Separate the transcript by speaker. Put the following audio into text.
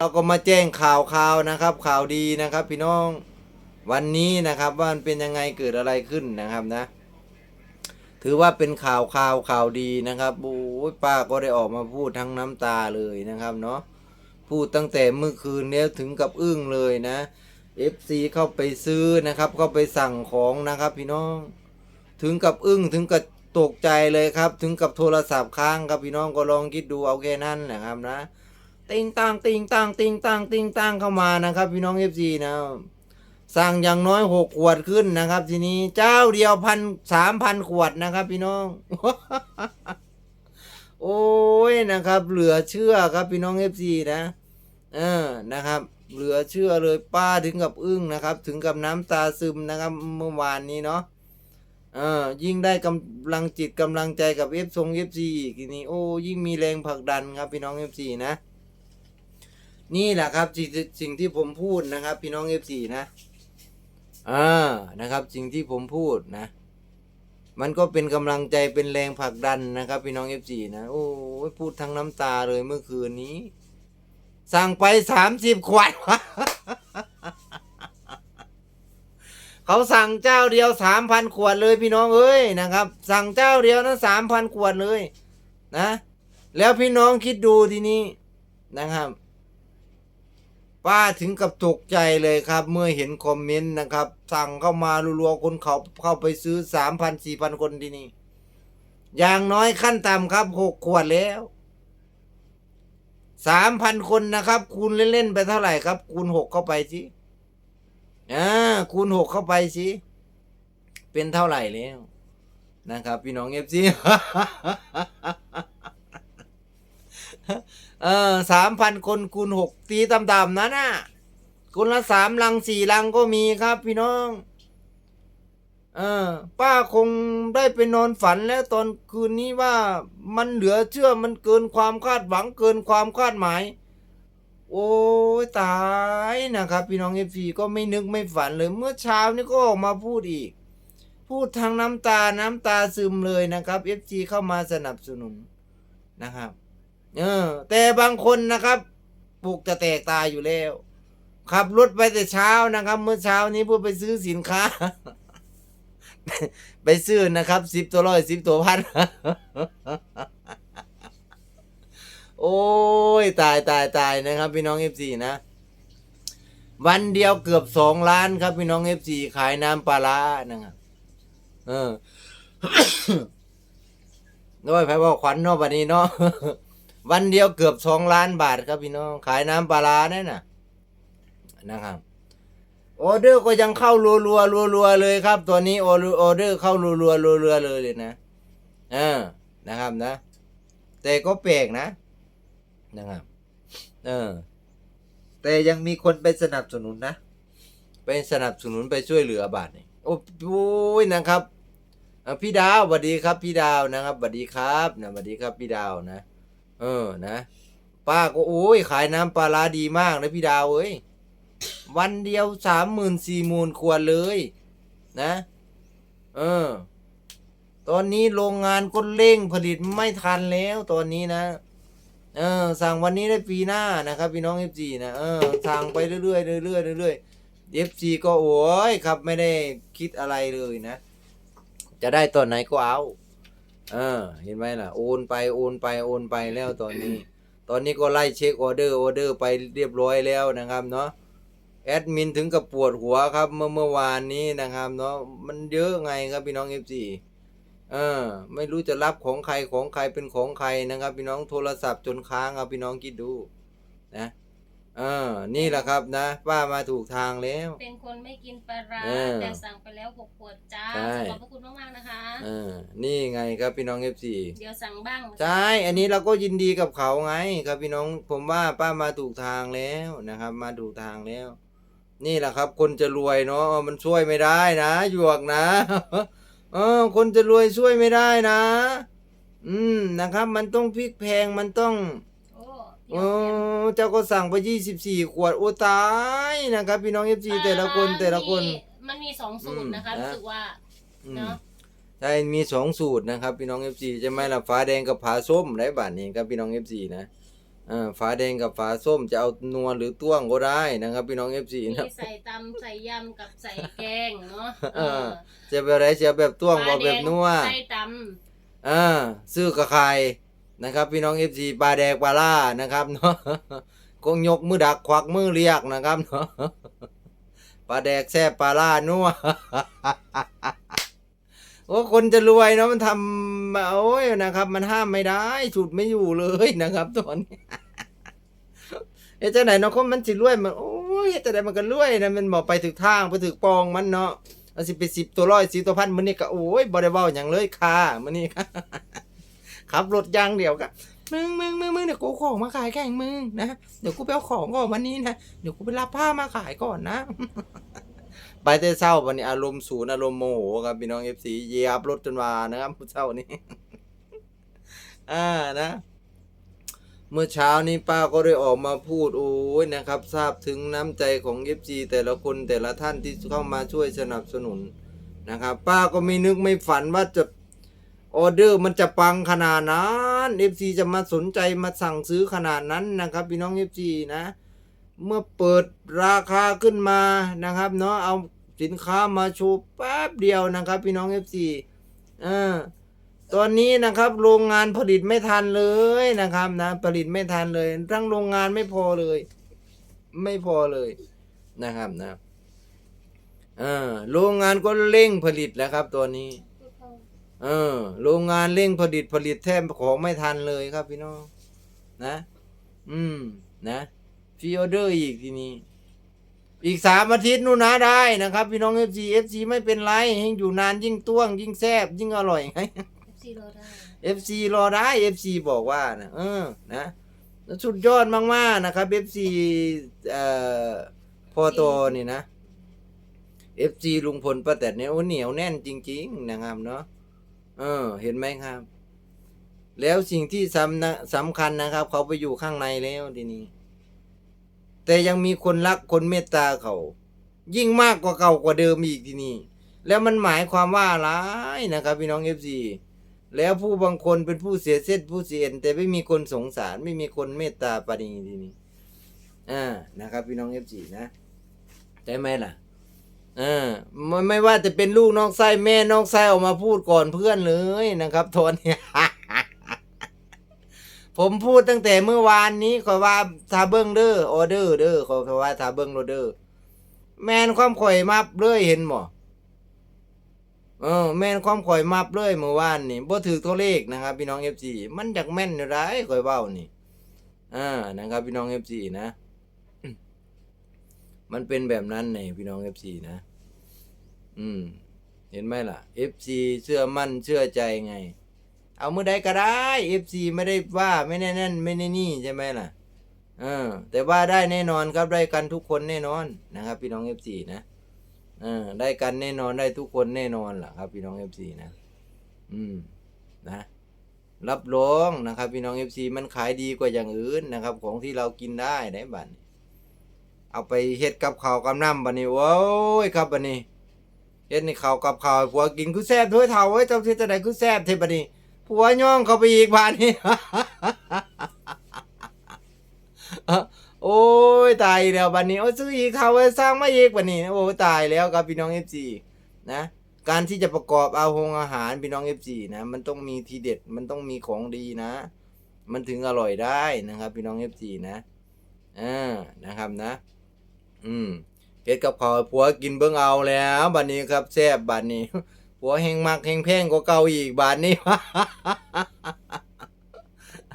Speaker 1: เราก็มาแจ้งข่าวข่าวนะครับ ข่าวดีนะครับ พี่น้องวันนี้นะครับว่ามันเป็นยังไงเกิดอะไรขึ้นนะครับนะ ถือว่าเป็นข่าวข่าวข่าวดีนะครับโอ้ยป้าก็ได้ออกมาพูดทั้งน้ำตาเลยนะครับเนาะพูดตั้งแต่เมื่อคืนเนี้ยถึงกับอึ้งเลยนะ FC เข้าไปซื้อนะครับเข้าไปสั่งของนะครับ พี่น้อง ถึงกับอึ้งถึงกับตกใจเลยครับ ถึงกับโทรศัพท์ค้างครับพี่น้องก็ลองคิดดูเอาแค่นั้นนะครับนะ ติงตังติงตังติงตังติงตังเข้ามานะครับ พี่น้องเอฟซีนะสั่งอย่างน้อยหกขวดขึ้นนะครับ ทีนี้เจ้าเดียวพันสามพันขวดนะครับ พี่น้อง โอ้ยนะครับ เหลือเชื่อครับพี่น้องเอฟซีนะเออนะครับ เหลือเชื่อเลยป้าถึงกับอึ้งนะครับ ถึงกับน้ำตาซึมนะครับ เมื่อวานนี้เนาะเออยิ่งได้กำลังจิตกำลังใจกับเอฟทรงเอฟซีอีกทีนี้โอ้ยิ่งมีแรงผลักดันครับพี่น้องเอฟซีนะ นี่แหละครับสิ่งที่ผมพูดนะครับ พี่น้องเอฟซีนะอ่านะครับ สิ่งที่ผมพูดนะ มันก็เป็นกำลังใจเป็นแรงผลักดันนะครับ พี่น้องเอฟซีนะโอ้ยพูดทั้งน้ำตาเลยเมื่อคืนนี้ สั่งไปสามสิบขวดเขาสั่งเจ้าเดียวสามพันขวดเลยพี่น้องเอ้ยนะครับ สั่งเจ้าเดียวนะสามพันขวดเลย นะ แล้วพี่น้องคิดดูทีนี้นะครับ ป้าถึงกับตกใจเลยครับ เมื่อเห็นคอมเมนต์นะครับ สั่งเข้ามารัวๆคนเขาเข้าไปซื้อสามพันสี่พันคนที่นี่ อย่างน้อยขั้นต่ำครับหกขวดแล้วสามพันคนนะครับ คูณเล่นๆไปเท่าไหร่ครับ คูณหกเข้าไปสิอ่าคูณหกเข้าไปสิเป็นเท่าไหร่แล้วนะครับ พี่น้องเอฟซี เออสามพันคนคูณหกตีต่ำๆนะน่ะคนละสามลังสี่ลังก็มีครับ พี่น้อง เออ ป้าคงได้ไปนอนฝันแล้วตอนคืนนี้ว่ามันเหลือเชื่อมันเกินความคาดหวังเกินความคาดหมาย โอ้ยตายนะครับ พี่น้องเอฟซีก็ไม่นึกไม่ฝันเลยเมื่อเช้านี่ก็ออกมาพูดอีก พูดทางน้ำตาน้ำตาซึมเลยนะครับเอฟซีเข้ามาสนับสนุนนะครับ เออ แต่บางคนนะครับปลูกจะแตกตายอยู่แล้ว ขับรถไปแต่เช้านะครับ เมื่อเช้านี้เพื่อไปซื้อสินค้า ไปซื้อนะครับสิบตัวร้อยสิบตัวพันโอ้ยตายตายตายนะครับ พี่น้องเอฟซีนะ วันเดียวเกือบสองล้านครับ พี่น้องเอฟซีขายน้ำปลาร้านะครับเออด้วยไพ่ว่าขวัญเนาะวันนี้เนาะ วันเดียวเกือบสองล้านบาทครับพี่น้องขายน้ำปลาร้าเนี่ยนะนะครับ ออเดอร์ก็ยังเข้ารัวรัวรัวรัวเลยครับ ตัวนี้ออออเดอร์เข้ารัวรัวรัวรัวเลยเลยนะเออนะครับนะ แต่ก็แปลกนะนะครับเออ แต่ยังมีคนไปสนับสนุนนะไปสนับสนุนไปช่วยเหลือบาทนี่โอ้โหนะครับพี่ดาวสวัสดีครับ พี่ดาวนะครับสวัสดีครับนะสวัสดีครับพี่ดาวนะ เออนะ ป้าก็โอ้ยขายน้ำปลาร้าดีมากนะพี่ดาวเอ้ยวันเดียวสามหมื่นสี่หมื่นขวดเลย นะ เออ ตอนนี้โรงงานก็เร่งผลิตไม่ทันแล้วตอนนี้นะเออสั่งวันนี้ได้ปีหน้านะครับพี่น้องเอฟซีนะเออสั่งไปเรื่อยๆเรื่อยๆเรื่อยๆเอฟซีก็โอ้ยครับไม่ได้คิดอะไรเลยนะ จะได้ตอนไหนก็เอา เออ เห็นไหมล่ะ โอนไปโอนไปโอนไปแล้วตอนนี้ ตอนนี้ก็ไล่เช็คออเดอร์ออเดอร์ไปเรียบร้อยแล้วนะครับเนาะแอดมินถึงกับปวดหัวครับเมื่อเมื่อวานนี้นะครับเนาะมันเยอะไงครับพี่น้องเอฟซีเออ ไม่รู้จะรับของใครของใครเป็นของใครนะครับ พี่น้องโทรศัพท์จนค้างครับพี่น้องคิดดูนะ เออ นี่แหละครับนะ ป้ามาถูกทางแล้ว
Speaker 2: เป็นคนไม่กินปลาร้า
Speaker 1: เออ
Speaker 2: แต่สั่งไปแล้วหกขวดจ้า
Speaker 1: ใช่
Speaker 2: ขอบพระคุณมากๆนะคะ
Speaker 1: เออ นี่ไงครับพี่น้องเอฟซี
Speaker 2: เดี๋ยวสั่งบ้าง
Speaker 1: ใช่อันนี้เราก็ยินดีกับเขาไง ครับพี่น้องผมว่าป้ามาถูกทางแล้วนะครับ มาถูกทางแล้ว นี่แหละครับ คนจะรวยเนาะมันช่วยไม่ได้นะหยวกนะเออคนจะรวยช่วยไม่ได้นะ อืมนะครับ มันต้องพริกแพงมันต้อง
Speaker 2: โอ้
Speaker 1: โอ้เจ้าก็สั่งไปยี่สิบสี่ขวดโอ้ตายนะครับ พี่น้องเอฟซีแต่ละคนแต่ละคน
Speaker 2: มันมีสองสูตรนะคะ
Speaker 1: อืมนะ
Speaker 2: รู้สึกว่า
Speaker 1: อืม
Speaker 2: เนาะ
Speaker 1: ใช่มีสองสูตรนะครับ พี่น้องเอฟซีใช่ไหมล่ะฟ้าแดงกับผาส้มไรบาทนี้ครับพี่น้องเอฟซีนะอ่าฝาแดงกับฝาส้มจะเอานัวหรือต้วงก็ได้นะครับ พี่น้อง FC
Speaker 2: มี
Speaker 1: นะ
Speaker 2: ใส่ตำใส่ยำกับใส่แกงเนาะ
Speaker 1: เออ จะแบบไรจะแบบต้วงบ่แบบนัว
Speaker 2: ใส่ต
Speaker 1: อ่าซื้อกระไข่ นะครับ พี่น้อง FC ปลาแดกปลาล่านะครับเนาะคงยกมือดักควักมือเรียกนะครับเนาะปลาแดกแซ่บปลาล่านัวโอ้คนจะรวยเนาะมันทำโอ้ยนะครับ มันห้ามไม่ได้ฉุดไม่อยู่เลยนะครับตอนนี้เอ๊ะจะไหนเนาะคนมันสิรวยมันโอ้ยเฮ็ดจะไหนมันก็รวยนะมันบอกไปถึกทางไปถึกปองมันเนาะเอาสิไปสิบตัวร้อยสิบตัวพันมื้อนี้ก็โอ้ยบ่ได้เว้าหยังเลยค่ะมื้อนี้ค่ะ ขับรถยางเดียวก็มึงมึงมึงมึงเดี๋ยวกูของมาขายแข่งมึงนะเดี๋ยวกูไปเอาของก่อนวันนี้นะเดี๋ยวกูไปรับผ้ามาขายก่อนนะ ไปแต่เช้าวันนี้อารมณ์ศูนย์อารมณ์โมโหครับพี่น้อง FC เยียบรถจนวานะครับผู้เช้านี้อ่านะเมื่อเช้านี้ป้าก็ได้ออกมาพูดโอ้ยนะครับทราบถึงน้ำใจของ FC แต่ละคนแต่ละท่านที่เข้ามาช่วยสนับสนุนนะครับ ป้าก็ไม่นึกไม่ฝันว่าจะ ออเดอร์มันจะปังขนาดนั้น FC จะมาสนใจมาสั่งซื้อขนาดนั้นนะครับ พี่น้อง FC นะ เมื่อเปิดราคาขึ้นมานะครับเนาะเอาสินค้ามาโชว์แป๊บเดียวนะครับ พี่น้อง FC อ่าตอนนี้นะครับโรงงานผลิตไม่ทันเลยนะครับนะ ผลิตไม่ทันเลย ทั้งโรงงานไม่พอเลย ไม่พอเลยนะครับนะเออโรงงานก็เร่งผลิตแล้วครับตัวนี้ เออ โรงงานเร่งผลิตผลิตแทบของไม่ทันเลยครับพี่น้อง นะ อืม นะฟีออเดอร์อีกทีนี้ อีกสามอาทิตย์นู่นนะได้นะครับ พี่น้องเอฟซีเอฟซีไม่เป็นไรยิ่งอยู่นานยิ่งต้วง ยิ่งแซบยิ่งอร่อยไง
Speaker 2: ซีโรได้
Speaker 1: FC รอได้ FC บอกว่านะเออ นะสุดยอดมากๆนะครับ FC เอ่อพอตนี่นะ FC ลุงพลป้าแตนเนี่ยโอ้เหนียวแน่นจริง ๆ นะครับเนาะ เออ เห็นไหมครับ แล้วสิ่งที่สำนะสำคัญนะครับ เขาไปอยู่ข้างในแล้วทีนี้ แต่ยังมีคนรักคนเมตตาเขา ยิ่งมากกว่าเก่ากว่าเดิมอีกทีนี้ แล้วมันหมายความว่าอะไรนะครับ พี่น้อง FC แล้วผู้บางคนเป็นผู้เสียเส้นผู้เสียเอ็นแต่ไม่มีคนสงสาร ไม่มีคนเมตตาปาณีทีนี้อ่านะครับ พี่น้องเอฟจีนะใช่ไหมล่ะ เอ่าไม่ไม่ว่าจะเป็นลูกน้องไส้แม่น้องไส้ออกมาพูดก่อนเพื่อนเลยนะครับโทนเนี่ยผมพูดตั้งแต่เมื่อวานนี้ขอว่าทาเบิ้งเด้อออเดอร์เด้อขอว่าทาเบิ้งโรเดอร์แมนความข่อยมับเลยเห็นหมอเออแม่นความข่อยมับเลยเมื่อวานนี่บ่ถือตัวเลขนะครับ พี่น้อง FC มันจักแม่นอยู่ได้ข่อยเว้านี่อ่านะครับพี่น้อง FC นะ มันเป็นแบบนั้นนี่พี่น้อง FC นะ อืม เห็นไหมล่ะ FC เชื่อมั่นเชื่อใจไง เอามือใดก็ได้ FC ไม่ได้ว่าไม่แน่นั่นไม่แน่นี่ใช่ไหมล่ะเออ แต่ว่าได้แน่นอนครับได้กันทุกคนแน่นอนนะครับ พี่น้อง FC นะเออ ได้กันแน่นอนได้ทุกคนแน่นอนล่ะครับ พี่น้องเอฟซีนะ อืม นะรับรองนะครับ พี่น้องเอฟซีมันขายดีกว่าอย่างอื่นนะครับ ของที่เรากินได้ได้บัดนี้ เอาไปเฮ็ดกับข้าวกับน้ำบัดนี้โว้ยครับบัดนี้เฮ็ดในข้าวกับข้าวผัวกินคือแซ่บถ้วยเท่าเว้เจ้าที่จะได้คือแซ่บเทบัดนี้ผัวย่องเข้าไปอีกบัดนี้โอ้ยตายแล้วบัดนี้โอ้ซื้ออีกเขาไว้สร้างมาอีกบัดนี้โอ้ตายแล้วครับพี่น้องเอฟซีนะการที่จะประกอบเอาหงอาหารพี่น้องเอฟซีนะมันต้องมีทีเด็ดมันต้องมีของดีนะ มันถึงอร่อยได้นะครับ พี่น้องเอฟซีนะอ่านะครับนะ อืมเฮ็ดกับข้าวผัวกินเบิ่งเอาแล้วบัดนี้ครับแซ่บบัดนี้ผัวแหงมักแหงแพงกว่าเก่าอีกบัดนี้